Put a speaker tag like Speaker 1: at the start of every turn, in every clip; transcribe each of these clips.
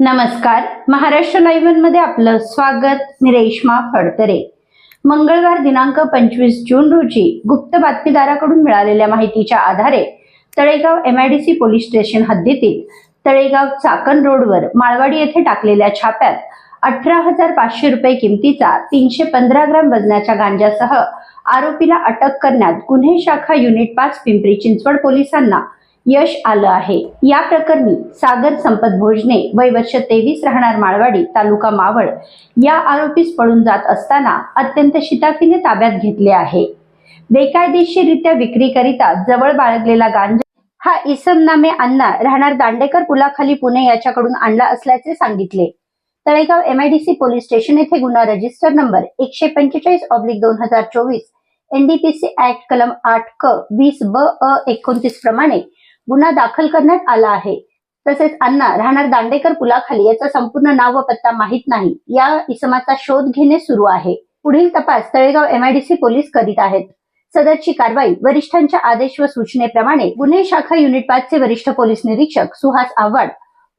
Speaker 1: नमस्कार. महाराष्ट्र लाईव्हमध्ये आपलं स्वागत. मी रेश्मा फडतरे. मंगळवार दिनांक पंचवीस जून रोजी गुप्त बातमीदाराकडून मिळालेल्या माहितीच्या आधारे तळेगाव एमआयडीसी पोलीस स्टेशन हद्दीतील तळेगाव चाकण रोडवर माळवाडी येथे टाकलेल्या छाप्यात अठरा हजार पाचशे रुपये किमतीचा तीनशे पंधरा ग्राम वजनाच्या गांजासह आरोपीला अटक करण्यात गुन्हे शाखा युनिट पाच पिंपरी चिंचवड पोलिसांना यश आलं आहे. या प्रकरणी सागर संपत भोजने वय वर्ष तेवीस राहणार माळवाडी तालुका मावळ. या आरोपीस पळून जात असताना अत्यंत शिताफीने ताब्यात घेतले आहे. बेकायदेशीररित्या विक्रीकरिता जवळ बाळगलेला गांजा हा इसम नामे अण्णा राहणार दांडेकर पुलाखाली पुणे याच्याकडून आणला असल्याचे सांगितले. तळेगाव एमआयडीसी पोलीस स्टेशन येथे गुन्हा रजिस्टर नंबर एकशे पंचेचाळीस ऑब्लिक दोन हजार चोवीस एनडीपीसी ऍक्ट कलम आठ क वीस ब अ एकोणतीस प्रमाणे गुन्हा दाखल करण्यात आला आहे. तसेच अण्णा राहणार दांडेकर पुलाखाली याचा संपूर्ण नाव व पत्ता माहीत नाही. या इसमाचा शोध घेणे सुरू आहे. पुढील तपास तळेगाव एमआयडीसी पोलीस करीत आहेत. सदरची कारवाई वरिष्ठांच्या आदेश व सूचनेप्रमाणे गुन्हे शाखा युनिट पाचचे वरिष्ठ पोलीस निरीक्षक सुहास आव्हाड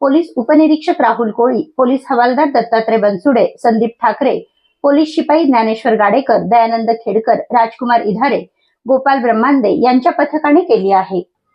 Speaker 1: पोलीस उपनिरीक्षक राहुल कोळी पोलीस हवालदार दत्तात्रय बनसुडे संदीप ठाकरे पोलीस शिपाई ज्ञानेश्वर गाडेकर दयानंद खेडकर राजकुमार इधारे गोपाल ब्रह्मांडे यांच्या पथकाने केली आहे.